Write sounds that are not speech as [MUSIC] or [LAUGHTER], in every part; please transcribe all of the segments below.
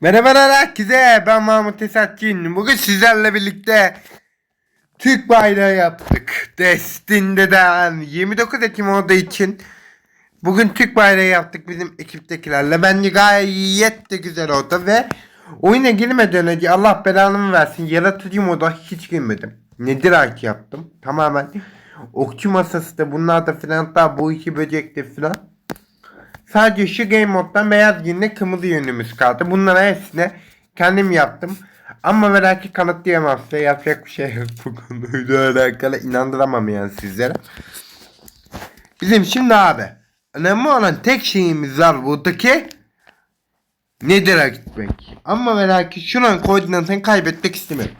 Merhabalar herkese ben Mahmut Esatçı'nın Bugün sizlerle birlikte Türk bayrağı yaptık. Destin'den 29 Ekim olduğu için Bugün Türk bayrağı yaptık bizim ekiptekilerle. Bence gayet de güzel oldu ve Oyuna girmeden önce Allah belanımı versin Yaratıcı moda hiç girmedim. Nedir art yaptım? Tamamen Okçu masası da bunlar da filan daha bu iki böcekti filan Sadece şu game moddan beyaz günle kırmızı yönümüz kaldı. Bunları hepsine kendim yaptım. Ama ve lakin kanıtlayamam size. Yapacak bir şey yok [LAUGHS] bu konuyla alakalı. inandıramam yani sizlere. Bizim şimdi abi. Önemli olan tek şeyimiz var buradaki. Nedir'e gitmek. Ama ve lakin şunun koordinatını kaybetmek istemiyorum.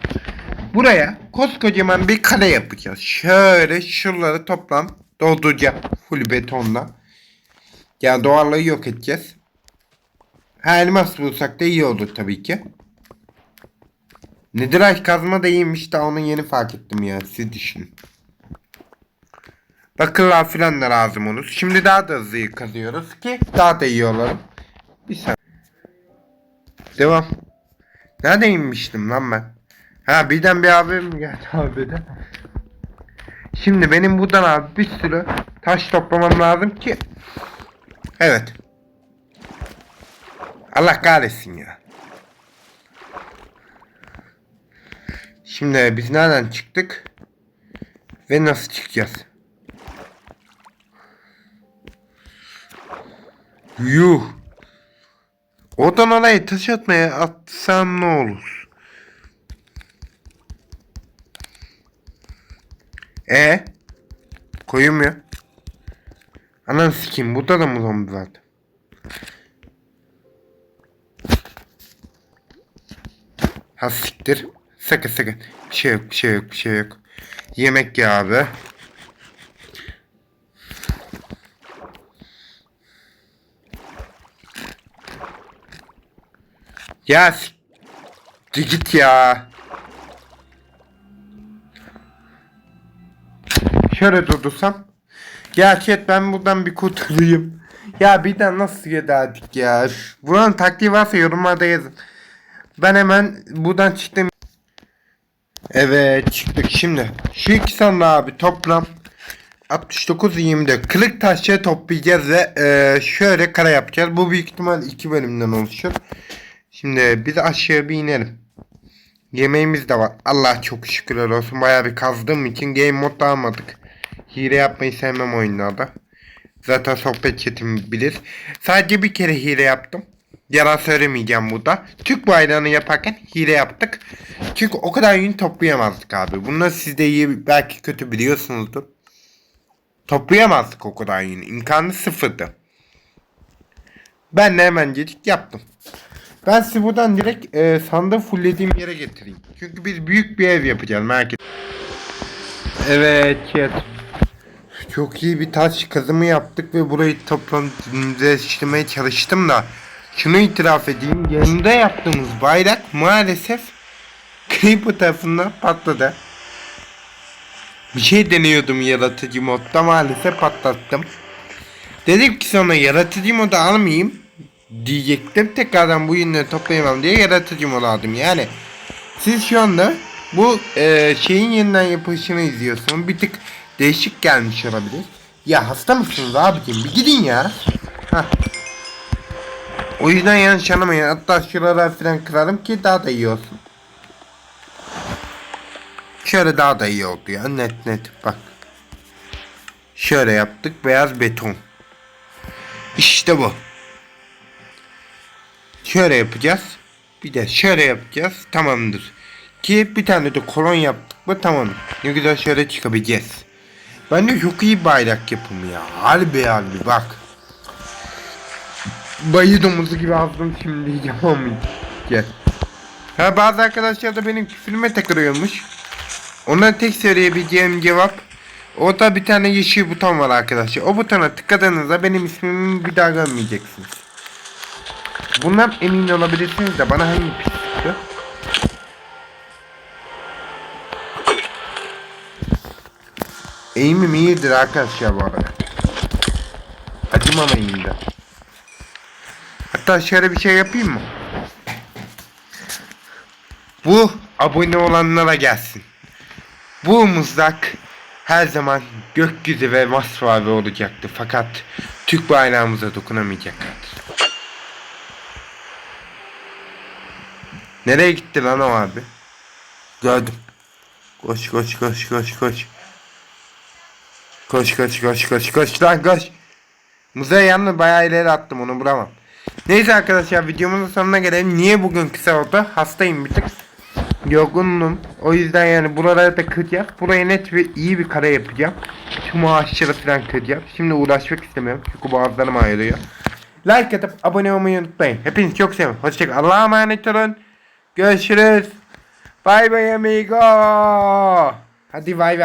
Buraya koskocaman bir kale yapacağız. Şöyle şuraları toplam dolduracağım. Full betonla. Yani doğallığı yok edeceğiz. Ha elmas bulsak da iyi olur tabii ki. Nedir kazma da iyiymiş da onu yeni fark ettim ya siz düşünün. Bakırlar filan da lazım olur. Şimdi daha da hızlı kazıyoruz ki daha da iyi olalım. Bir saniye. Devam. Nerede inmiştim lan ben? Ha birden bir abim geldi abiden. Şimdi benim buradan abi bir sürü taş toplamam lazım ki Evet. Allah kahretsin ya. Şimdi biz nereden çıktık? Ve nasıl çıkacağız? Yuh. Oradan oraya taş atmaya atsam ne olur? E koyulmuyor. Ananı sikeyim burada da mı zombi vardı? Ha siktir. Sakın sakın. Bir şey yok bir şey yok bir şey yok. Yemek ya abi. Ya siktir git ya. Şöyle durdursam. Gerçek ben buradan bir kurtulayım. Ya bir de nasıl giderdik ya. Buranın taktiği varsa yorumlarda yazın. Ben hemen buradan çıktım. Evet çıktık şimdi. Şu iki sandığı abi toplam 69 24 kırık taşları toplayacağız ve e, şöyle kara yapacağız. Bu büyük ihtimal iki bölümden oluşur. Şimdi biz aşağı bir inelim. Yemeğimiz de var. Allah çok şükürler olsun. Bayağı bir kazdığım için game mod almadık. Hile yapmayı sevmem oyunlarda. Zaten sohbet chatim bilir. Sadece bir kere hile yaptım. Yalan söylemeyeceğim burada. Türk bayrağını yaparken hile yaptık. Çünkü o kadar yün toplayamazdık abi. Bunları siz de iyi belki kötü biliyorsunuzdur. Toplayamazdık o kadar yün. İmkanı sıfırdı. Ben de hemencecik yaptım. Ben sizi buradan direkt e, sandığı fulllediğim yere getireyim. Çünkü biz büyük bir ev yapacağız merak etmeyin. Evet chat. Çok iyi bir taş kazımı yaptık ve burayı toplamaya çalıştım da şunu itiraf edeyim yanında yaptığımız bayrak maalesef Creeper tarafından patladı. Bir şey deniyordum yaratıcı modda maalesef patlattım. Dedim ki sonra yaratıcı modu almayayım diyecektim. Tekrardan bu yünleri toplayamam diye yaratıcı modu aldım. Yani siz şu anda bu e, şeyin yeniden yapılışını izliyorsunuz. Bir tık değişik gelmiş olabilir. Ya hasta mısınız abicim? Bir gidin ya. Heh. O yüzden yanlış anlamayın. Hatta şuralar falan kırarım ki daha da iyi olsun. Şöyle daha da iyi oldu ya. Net net bak. Şöyle yaptık. Beyaz beton. İşte bu. Şöyle yapacağız. Bir de şöyle yapacağız. Tamamdır. Ki bir tane de kolon yaptık mı tamam. Ne güzel şöyle çıkabileceğiz. Ben de çok iyi bayrak yapımı ya. Harbi harbi bak. Bayı domuzu gibi azdım şimdi [LAUGHS] ama gel. Ha bazı arkadaşlar da benim küfürüme takılıyormuş. Ondan tek söyleyebileceğim cevap Orada bir tane yeşil buton var arkadaşlar. O butona tıkladığınızda benim ismimi bir daha görmeyeceksiniz. Bundan emin olabilirsiniz de bana hangi pis? Eğimim iyidir arkadaşlar bu arada. Acımam eğimde. Hatta şöyle bir şey yapayım mı? Bu abone olanlara gelsin. Bu mızrak her zaman gökyüzü ve masmavi olacaktı fakat Türk bayrağımıza dokunamayacaklardı. Nereye gitti lan o abi? Gördüm. Koş koş koş koş koş. Koş koş koş koş koş lan koş. Mızrağı yalnız bayağı ileri attım onu bulamam. Neyse arkadaşlar videomuzun sonuna gelelim. Niye bugün kısa oldu? Hastayım bir tık. Yorgunum. O yüzden yani buraları da kıracağız. Buraya net ve iyi bir kare yapacağım. Tüm ağaçları falan kıracağım. Şimdi uğraşmak istemiyorum. Çünkü boğazlarım ağrıyor. Like atıp abone olmayı unutmayın. Hepinizi çok seviyorum. Hoşçakalın. Allah'a emanet olun. Görüşürüz. Bye bye amigo. Hadi bay bay.